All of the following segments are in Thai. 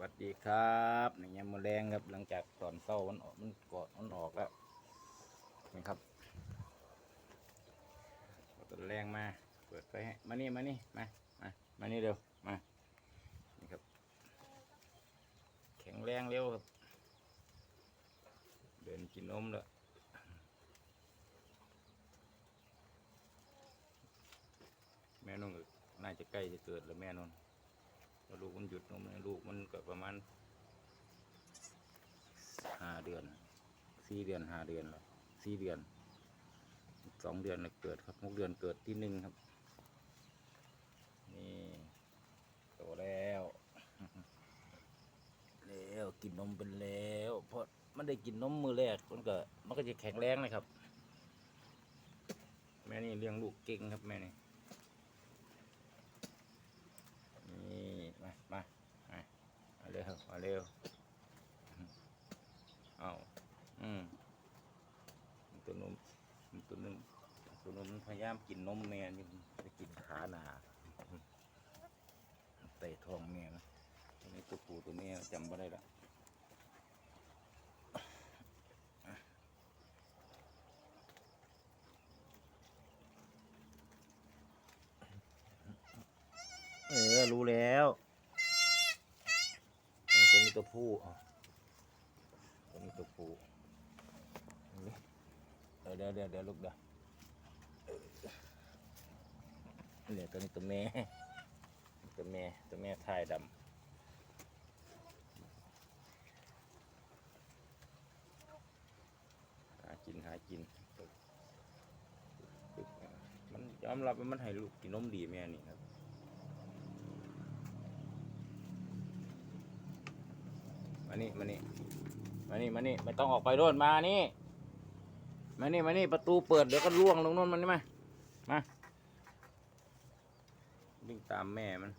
วัสดีครับนี่ยามมอแรงครับ หลังจากตอนเศร้ามันออกมันกอดมันออกแล้วนี่ครับเอาตอนแรงมา เปิดไฟให้มานี่มานี่มามามานี่เร็วมานี่ครับ แข็งแรงเร็วครับ เดินกินนมแล้วแม่นุ่งน่าจะใกล้จะเกิดแล้วแม่นุ่น ลูกมันหยุดนมเนี่ยลูกมันก็ประมาณห้าเดือนสี่เดือนห้าเดือนแล้วสี่เดือนสองเดือนเกิดครับหกเดือนเกิดที่หนึ่งครับ นี่โตแล้วแล้วกินนมเป็นแล้วเพราะมันได้กินนมมือแรกมันก็มันก็จะแข็งแรงเลยครับ แม่นี่เลี้ยงลูกเก่งครับแม่นี่นี่มามามามา เร็วเอาอืมตัวนุ่มตัวนึงตัวนุ่มพยายามกินนมแม่นี่ไปกินขาหนาเตะท้องแม่นะตัวนี้ตัวปูตัวนี้จำไม่ได้ละเออ รู้แล้วเออตัวนี้ตัว ผู้ตัวนี้ตัวผู้เดี๋ยวเดี๋ยวเดี๋ยวเดี๋ยวลูกเดี๋ยวเนี่ยตัวนี้ตัวแม่ตัวแม่ตัวแม่ทายดำหากินหากิน มันยอมรับว่ามันให้ลูกกินนมดีแม่นี่ครับ มานี่มานี่มานี่มานี่ไม่ต้องออกไปโน่นมานี่ มานี่มานี่ประตูเปิดเดี๋ยวก็ล่วงลงโน่นมันนี่มามาวิ่งตามแม่มัน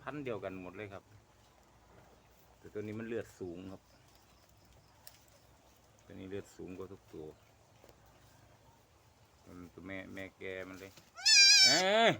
พันเดียวกันหมดเลยครับ แต่ตัวนี้มันเลือดสูงครับ ตัวนี้เลือดสูงกว่าทุกตัวมันตัวแม่แม่แกมันเลย เอ้ย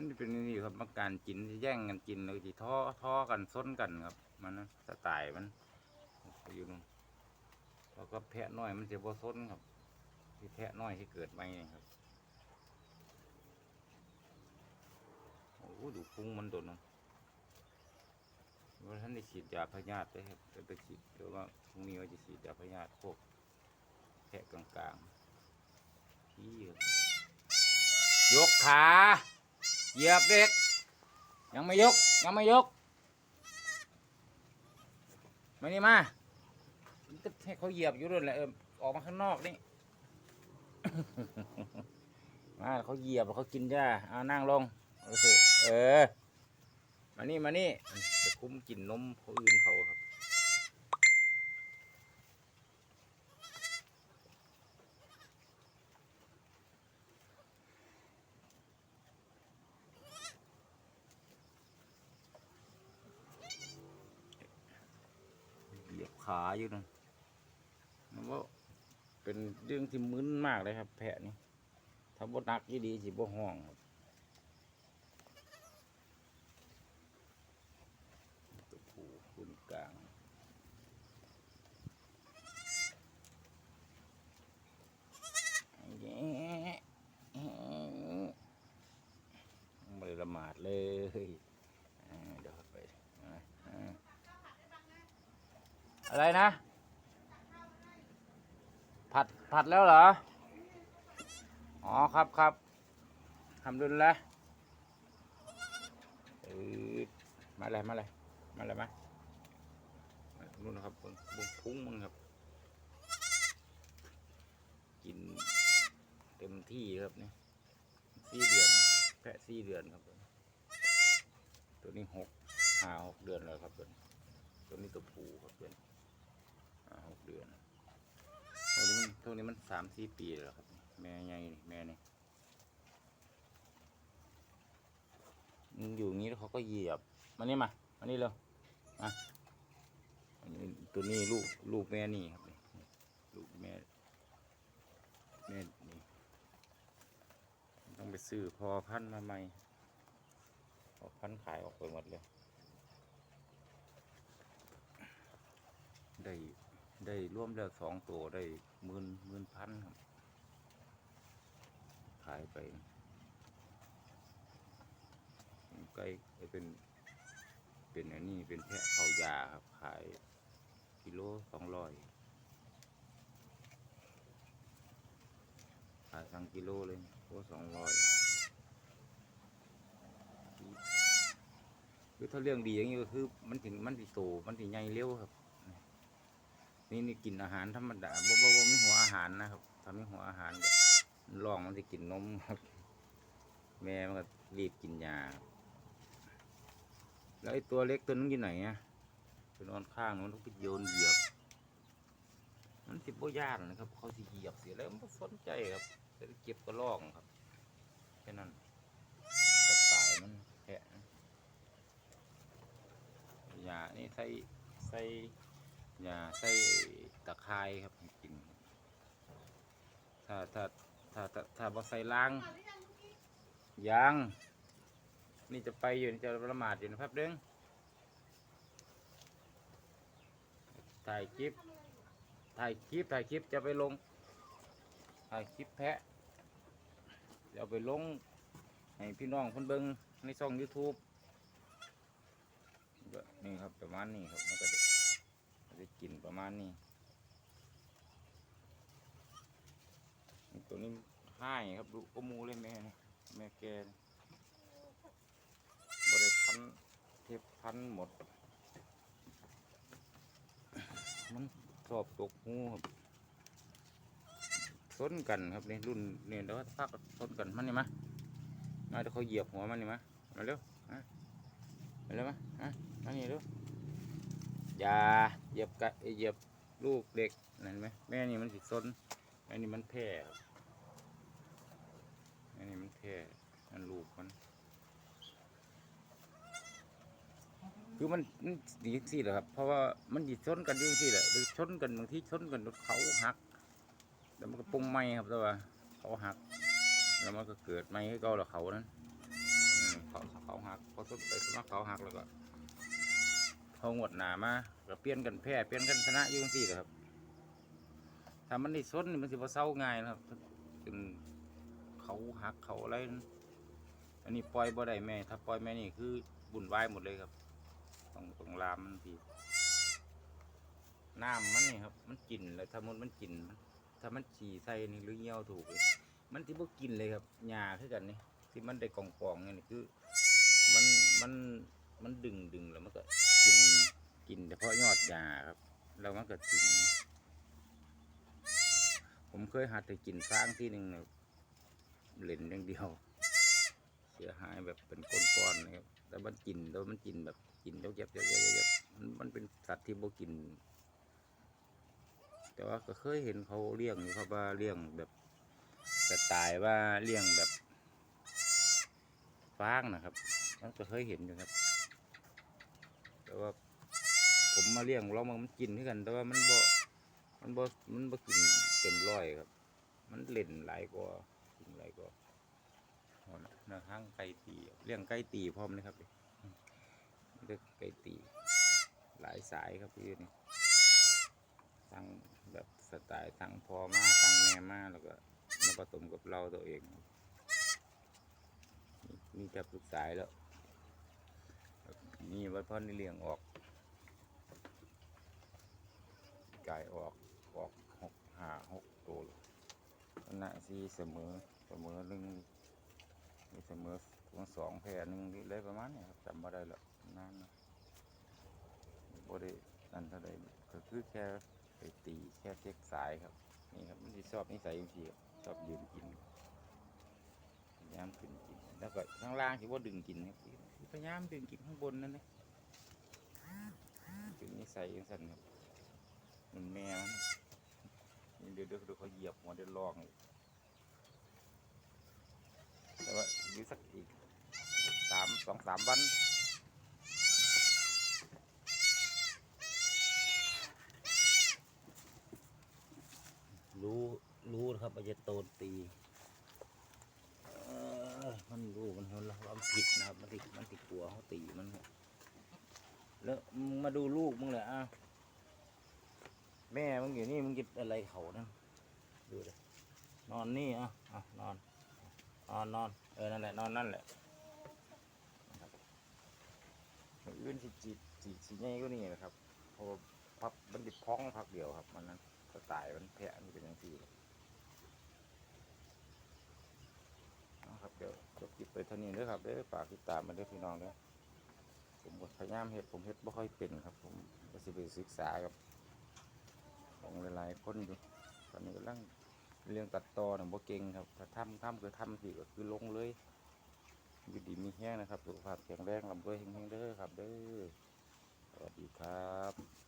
มันเป็นนี่ครับมาการกินแย่งกันกินเลยที่ท้อท้อกันซ้นกันครับ มันนะสไตล์มันอยู่นู่นแล้วก็แพะน้อยมันจะบ่ซ้นครับ ที่แพะน้อยที่เกิดใหม่นี่ครับโอ้โหดูพุงมันโดนเนะว่าท่านได้ฉีดยาพยาธิด้ครับจะไปฉีดเดี๋ยวว่าพรุ่งนี้ว่าจะฉีดยาพยาธิพวกแพะกลางๆพี่ยกขา เหยียบเด็ก ยังไม่ยก ยังไม่ยก มานี่มาก็ให้เขาเหยียบอยู่ด้วยแหละเออออกมาข้างนอกนี่ มาเขาเหยียบเขากินหญ้าเอานั่งลงเอาสิเออมานี่มานี่จะคุ้มกินนมเขาอื่นเขาครับ เหยียบ ขาอยู่นั่นมันว่าเป็นเรื่องที่มึนมากเลยครับแพะนี่ถ้าบดนักยี่ดีสิบ่ห้องครับตัวผู้คุนกลางไม่ได้ละหมาดเลยอ่าเดี๋ยวไปอ่าอ่า อะไรนะ ผัดผัดแล้วเหรอ อ๋อครับครับทำดุลละเออมาเลยมาเลยมาเลยมามานู่นนะครับบนบนพุงมันครับ กินเต็มที่ครับนี่สี่เดือน แพะสี่เดือนครับผมตัวนี้หกห้าหกเดือนแล้วครับตัวนี้ตัวนี้ตัวผูครับตัวนี้อ่า หกเดือนตัวนี้มันตัวนี้มันสามสี่ปีแล้วครับ แม่ใหญ่นี่แม่นี่มันอยู่งี้แล้วเขาก็เหยียบมานี่มามานี่เร็วมาอันนี้ตัวนี้ลูกลูกแม่นี่ครับลูกแม่แม่นี่ต้องไปซื้อพอพันมาใหม่พอพันขายออกไปหมดเลยได้ ได้ร่วมแล้วสองตัวได้หมื่นหมื่นพันครับ ขายไปใกล้เป็น เป็นอันนี้เป็นแพะเขายาครับ ขายกิโลสองร้อยขายสั่งกิโลเลยกิโลสองร้อยคือถ้าเรื่องดีอย่างนี้ก็คือ มันถึงมันติโตมันถึงใหญ่เร็วครับ นี่นี่กินอาหารธรรมดาบ่บ่บ่มีหัวอาหารนะครับถ้ามีหัวอาหารก็ลองมันจะกินนมครับแม่มันก็รีบกินยาแล้วไอ้ตัวเล็กตัวนั้นอยู่ไหนอะไปนอนข้างมันต้องไปโยนเหยียบมันสิบ่ยากนะครับ เขาสิเหยียบเสียแล้วมันสนใจครับแต่เก็บก็ลองครับแค่นั้นสไตล์มันแค่นั้นยานี่ใส่ใส่ อย่าใส่ตะไคร้ครับกินถ้าถ้าถ้าถ้าถ้าบ่ใส่ล้างยังนี่จะไปอยู่นี่จะประมาทอยู่นะครับเด้งถ่ายคลิปถ่ายคลิปถ่ายคลิปจะไปลงถ่ายคลิปแพะจะไปลงให้พี่น้องเพิ่นเบิงในช่อง YouTube นี่ครับประมาณนี้ครับมันก็ จะกินประมาณนี้ ตัวนี้ให้ครับดูก็มูเลยแม่แม่แกบริพันเทปพันหมด มันสอบตกหูครับซนกันครับนี่รุ่นเนี่ยเดี๋ยวพักซนกันมันนี่มะมาเดี๋ยวเขาเหยียบหัวมันนี่มะมาเร็วมาเร็วมาอะมานี่เร็ว ย่าเหยียบกะเหยียบลูกเด็กนั่นไหมแม่นี่มันสิซนแม่นี่มันแพ้ครับแม่นี่มันแพ้นั่นลูกมัน คือมันมันดีสิแหละครับ เพราะว่ามันดิชนกันอยุ่งสิแหละหรือชนกันบางทีชนกันเขาหัก แล้วมันก็ปรุงไหมครับแต่ว่าเขาหัก แล้วมันก็เกิดไหมให้เกาแล้วเขานั้นเขาเขาหักพอชนไปสมัคเขาหักแล้วก็ เขางวดหนามาก็เปลี่ยนกันแพ้เปลี่ยนกันชนะอยู่จังซี่แหละครับถ้ามันนี่ซนนี่มันสิบ่เศร้าง่ายนะครับจนเขาหักเขาอะไรอันนี้ปล่อยบ่ได้แม่ ถ้าปล่อยแม่นี่คือบุญวายหมดเลยครับต้องต้องลามมันทีน้ำมันนี่ครับ มันกินแล้วถ้ามันมันกิน ถ้ามันฉี่ใส่นี่หรือเงี้ยวถูกเลยมันที่บ่กินเลยครับหญ้าคือกันนี่ที่มันได้กองกองๆนี่ยคือ มันมันมันดึงดึงแล้วมันก็ กินกินเฉพาะยอดยาครับแล้วมันก็กินผมเคยหัดไปกินฟางที่หนึ่งเนี่ยเล่นอย่างเดียว เสียหายแบบเป็นก้อนๆนะครับแต่มันกินแล้วมันกินแบบกินแล้วเจ็บเจ็บเจ็บเจ็บมันมันเป็นสัตว์ที่บ่กิน แต่ว่าก็เคยเห็นเขาเลี้ยงอยู่ครับว่าเลี้ยงแบบแต่ตายว่าเลี้ยงแบบฟางนะครับมันก็เคยเห็นอยู่ครับ แต่ว่า ผมมาเลี้ยงเรามันกินด้วยกัน แต่ว่ามันบ่มันบ่มันบ่กินเต็มร้อยครับ มันเล่นหลายกว่ากินหลายกว่าเนะนะห้างไก่ตีเลี้ยงไก่ตีพร้อมนะครับเลือกไก่ตี หลายสายครับพี่นี่ทั้งแบบสไตล์ทั้งพอมาทั้งแม่มาแล้วก็มาผสมกับเราตัวเอง มีมีจับทุกสายแล้ว นี่วัดพ่อนี่เลี้ยงออกกายออกออกหกห้าหกตัวเลยคณะสี่เสมอเสมอหนึ่งมีเสมอทั้งสองแพรหนึ่งนี่เลยประมาณนี้ครับจำไม่ได้แล้วนานนะบรินั่นเท่าใดก็คือแค่ไปตีแค่เช็คสายครับนี่ครับมันชอบนิสัยจริงๆครับชอบยืนกินยายามขึ้นกิน แล้วก็ข้างล่างที่ว่าดึงกินครับ พยายามดึงกินข้างบนนั่นนะถึงนิสัยยังสั่นครับมันแมวนี่เดี๋ยวเดี๋ยวเขาเหยียบหัวเดี๋ยวลองอีกแต่ว่าอยู่สักอีกสามสองสามวันรู้ รู้นะครับว่าจะโตนตีเอ่อ มัน มันเห็นแล้วว่ามันผิดนะครับ มันติดมันติดกลัวเขาตีมัน แล้วมึงมาดูลูกมึงเลยอะแม่มึงอยู่นี่มึงกินอะไรเขานั่นดูเลยนอนนี่อะอะนอนนอนนอนเออนั่นแหละนอนนั่นแหละนะครับมืออื่นสิจีจีสีใหญ่ก็นี่นะครับเพราะพับมันติดพ้องพักเดียวครับ มันนั้นก็ตายมันแผลมันเป็นอย่างที่ นะครับ เดี๋ยวจบคลิปไปเท่านี้ด้อครับเด้อฝากติดตามมาเด้อพี่น้องเด้อผมก็พยายามเฮ็ดผมเฮ็ดบ่ค่อยเป็นครับ ผมก็สิไปศึกษากับของหลายๆคนอยู่ตอนนี้กำลังเรื่องตัดต่อน่ะบ่เก่งครับถ้าทำทำคือทำสิก็คือลงเลยอยู่ดีมีแห้งนะครับสุขภาพแข็งแรงลำด้วยเฮงๆเด้อครับ เด้อสวัสดีครับ